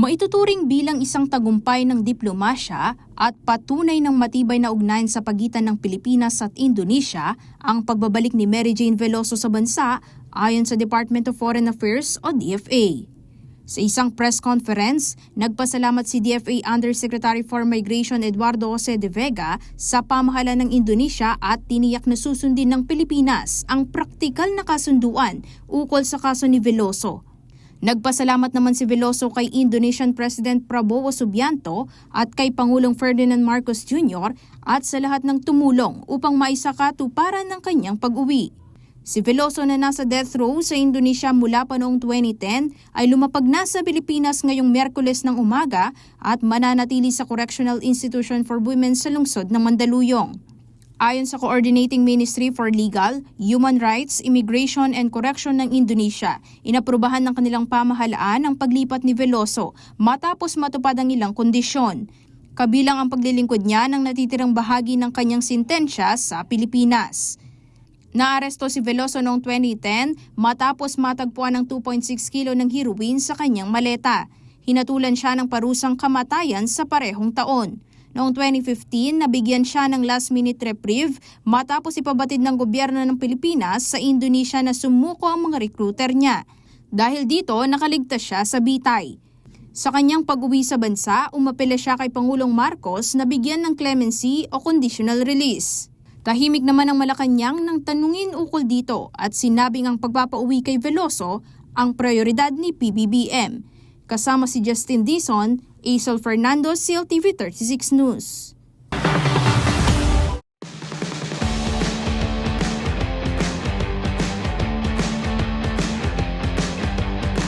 Maituturing bilang isang tagumpay ng diplomasya at patunay ng matibay na ugnayan sa pagitan ng Pilipinas at Indonesia ang pagbabalik ni Mary Jane Veloso sa bansa ayon sa Department of Foreign Affairs o DFA. Sa isang press conference, nagpasalamat si DFA Undersecretary for Migration Eduardo Jose de Vega sa pamahalaan ng Indonesia at tiniyak na susundin ng Pilipinas ang praktikal na kasunduan ukol sa kaso ni Veloso Nagpasalamat naman si Veloso kay Indonesian President Prabowo Subianto at kay Pangulong Ferdinand Marcos Jr. at sa lahat ng tumulong upang maisakatuparan ng kanyang pag-uwi. Si Veloso na nasa death row sa Indonesia mula pa noong 2010 ay lumapag na sa Pilipinas ngayong Merkules ng umaga at mananatili sa Correctional Institution for Women sa lungsod ng Mandaluyong. Ayon sa Coordinating Ministry for Legal, Human Rights, Immigration and Correction ng Indonesia, inaprubahan ng kanilang pamahalaan ang paglipat ni Veloso matapos matupad ang ilang kondisyon. Kabilang ang paglilingkod niya ng natitirang bahagi ng kanyang sintensya sa Pilipinas. Naaresto si Veloso noong 2010 matapos matagpuan ng 2.6 kilo ng heroin sa kanyang maleta. Hinatulan siya ng parusang kamatayan sa parehong taon. Noong 2015, nabigyan siya ng last-minute reprieve matapos ipabatid ng gobyerno ng Pilipinas sa Indonesia na sumuko ang mga recruiter niya. Dahil dito, nakaligtas siya sa bitay. Sa kanyang pag-uwi sa bansa, umapela siya kay Pangulong Marcos na bigyan ng clemency o conditional release. Tahimik naman ang Malacanang nang tanungin ukol dito at sinabing ang pagpapauwi kay Veloso ang prioridad ni PBBM. Kasama si Justin Dizon, Aisel Fernando, CLTV 36 News.